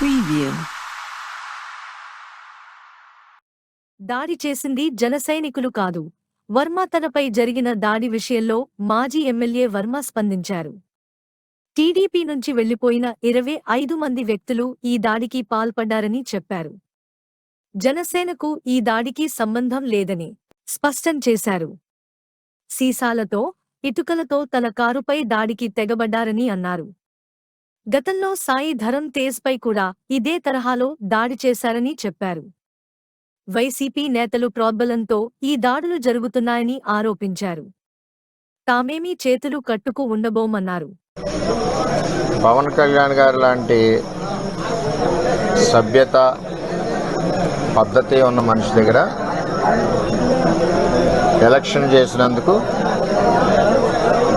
Preview. దాడి చేసింది జనసైనికులు కాదు. వర్మ తనపై జరిగిన దాడి విషయంలో మాజీ ఎమ్మెల్యే వర్మ స్పందించారు. టీడీపీ నుంచి వెళ్ళిపోయిన ఇరవై ఐదు మంది వ్యక్తులు ఈ దాడికి పాల్పడ్డారని చెప్పారు. జనసేనకు ఈ దాడికి సంబంధం లేదని స్పష్టం చేశారు. సీసాలతో ఇటుకలతో తన కారుపై దాడికి తెగబడ్డారని అన్నారు. గతంలో సాయి ధరం తేజ్పై కూడా ఇదే తరహాలో దాడి చేశారని చెప్పారు. వైసీపీ నేతలు ప్రోద్బలంతో ఈ దాడులు జరుగుతున్నాయని ఆరోపించారు. తామేమీ చేతులు కట్టుకు ఉండబోమన్నారు. పవన్ కళ్యాణ్ గారు లాంటి సభ్యత పద్ధతి ఉన్న మనిషి దగ్గర ఎలక్షన్ చేసినందుకు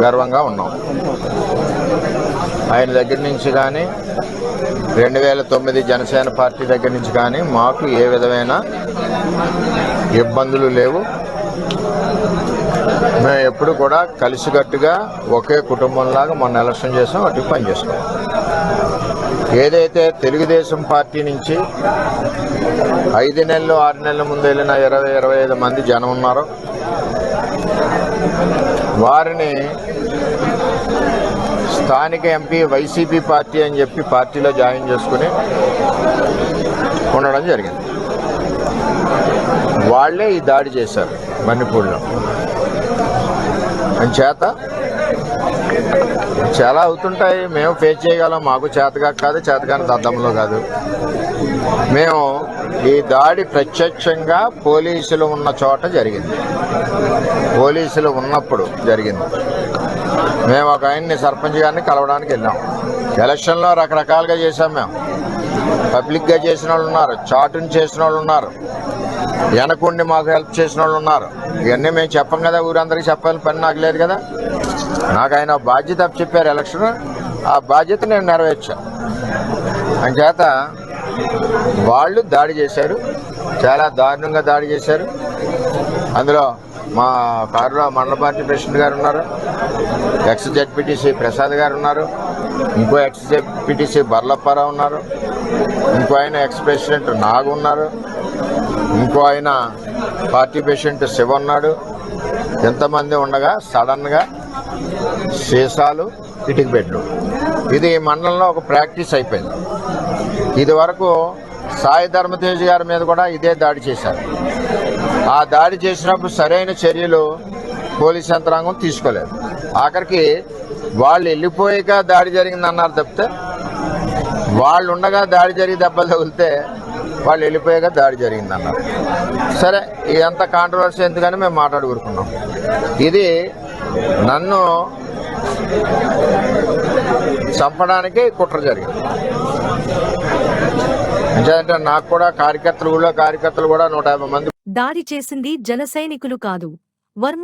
గర్వంగా ఉన్నాం. ఆయన దగ్గర నుంచి కానీ రెండు వేల తొమ్మిది జనసేన పార్టీ దగ్గర నుంచి కానీ మాకు ఏ విధమైన ఇబ్బందులు లేవు. మేము ఎప్పుడు కూడా కలిసికట్టుగా ఒకే కుటుంబంలాగా మొన్న ఎలక్షన్ చేసాం అటు పని ఏదైతే తెలుగుదేశం పార్టీ నుంచి ఐదు నెలలు ఆరు నెలల ముందు వెళ్ళిన ఇరవై ఇరవై ఐదు మంది జనం ఉన్నారో వారిని స్థానిక ఎంపీ వైసీపీ పార్టీ అని చెప్పి పార్టీలో జాయిన్ చేసుకుని ఉండడం జరిగింది. వాళ్ళే ఈ దాడి చేశారు మణిపూర్లో. చేత చాలా అవుతుంటాయి. మేము ఫేస్ చేయగలం. మాకు చేతగా కాదు చేతగాని దద్దంలో కాదు. మేము ఈ దాడి ప్రత్యక్షంగా పోలీసులు ఉన్న చోట జరిగింది. పోలీసులు ఉన్నప్పుడు జరిగింది. మేము ఒక ఆయన్ని సర్పంచ్ గారిని కలవడానికి వెళ్ళాం. ఎలక్షన్లో రకరకాలుగా చేశాం మేము. పబ్లిక్గా చేసిన వాళ్ళు ఉన్నారు. చాటుని చేసిన వాళ్ళు ఉన్నారు. వెనకుండి మాకు హెల్ప్ చేసిన వాళ్ళు ఉన్నారు. ఇవన్నీ మేము చెప్పం కదా ఊరందరికీ చెప్పాలని పని నాకు లేదు కదా. నాకు ఆయన బాధ్యత చెప్పారు ఎలక్షన్. ఆ బాధ్యత నేను నెరవేర్చాను అంచేత వాళ్ళు దాడి చేశారు. చాలా దారుణంగా దాడి చేశారు. అందులో మా కారులో మండల పార్టీ ప్రెసిడెంట్ గారు ఉన్నారు. ఎక్స్ జడ్పీటీసీ ప్రసాద్ గారు ఉన్నారు. ఇంకో ఎక్స్ జడ్పీటీసీ బర్లప్పారావు ఉన్నారు. ఇంకో ఆయన ఎక్స్ ప్రెసిడెంట్ నాగు ఉన్నారు. ఇంకో ఆయన పార్టీ ప్రెసిడెంట్ శివ ఉన్నాడు. ఎంతమంది ఉండగా సడన్గా సీసాలు ఇటుకు పెట్టు ఇది మండలంలో ఒక ప్రాక్టీస్ అయిపోయింది. ఇది వరకు సాయి ధర్మతేజ్ గారి మీద కూడా ఇదే దాడి చేశారు. ఆ దాడి చేసినప్పుడు సరైన చర్యలు పోలీస్ యంత్రాంగం తీసుకోలేదు. ఆఖరికి వాళ్ళు వెళ్ళిపోయాక దాడి జరిగింది అన్నారు తప్పితే వాళ్ళు ఉండగా దాడి జరిగి దెబ్బలు తగిలితే వాళ్ళు వెళ్ళిపోయాక దాడి జరిగింది అన్నారు సరే ఇదంతా కాంట్రవర్సీ ఎందుకని మేము మాట్లాడుకుంటున్నాం. ఇది నన్ను చంపడానికి కుట్ర జరిగింది. అంటే నాకు కూడా కార్యకర్తలు ఊళ్ళో కార్యకర్తలు కూడా నూట యాభై మంది దాడి చేసింది జన సైనికులు కాదు. వర్మ